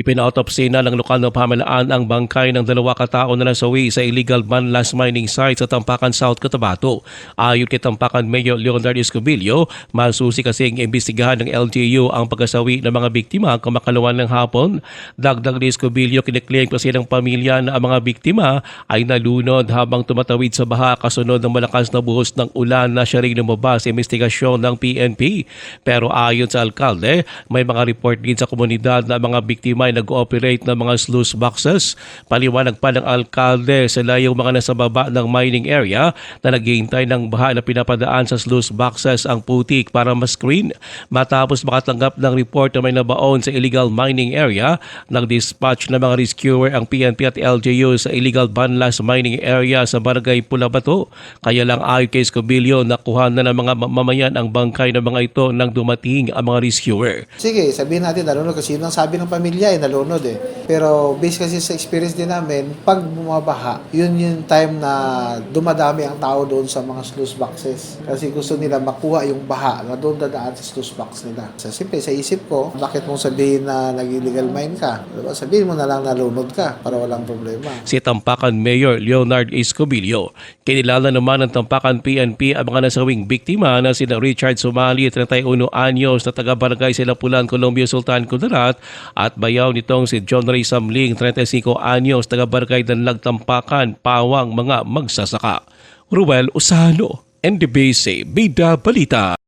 Ipinautopsy na ng lokal na pamalaan ang bangkay ng dalawa katao na nasawi sa illegal manlas mining site sa Tampakan South, Cotabato. Ayon kay Tampakan Mayor Leonard Escobillo, masusi kasing imbestigahan ng LGU ang pagkasawi ng mga biktima kamakalawan ng hapon. Dagdag ni Escobillo, kiniklaim kasi ng pamilya na ang mga biktima ay nalunod habang tumatawid sa baha kasunod ng malakas na buhos ng ulan na siya rin lumabas sa investigasyon ng PNP. Pero ayon sa alkalde, may mga report din sa komunidad na mga biktima ay nag-ooperate ng mga sluice boxes. Paliwanag pa ng alkalde sila yung mga nasa baba ng mining area na naghihintay ng baha na pinapadaan sa sluice boxes ang putik para ma-screen. Matapos makatanggap ng report na may nabaon sa illegal mining area, nag-dispatch ng mga rescuer ang PNP at LGU sa illegal banlas mining area sa barangay Pulabato. Kaya lang ayon kay Escobillo, nakuha na ng mga mamamayan ang bangkay ng mga ito nang dumating ang mga rescuer. Sige, sabihin natin nalunod kasi yun ang sabi ng pamilya eh, nalunod eh. Pero based kasi sa experience din namin, pag bumabaha, yun yung time na dumadami ang tao doon sa mga sluice boxes. Kasi gusto nila makuha yung baha na doon dadaan sa sluice box nila. So, siyempre, sa isip ko, bakit mong sabihin na nag-illegal mine ka? Diba? Sabihin mo na lang nalunod ka para walang problema. si Tampakan Mayor Leonard Escobillo. Kinilala naman ng Tampakan PNP ang mga nasawing biktima na sina Richard Somali, 31 anyos na taga-barangay Silapulan, Colombia, Sultan Kudarat at bayaw nitong si John Ray Samling, 35 anyos, taga-barangay Danlag, Tampakan, Pawang, mga magsasaka. Ruel Usano, NDBC, Bida Balita.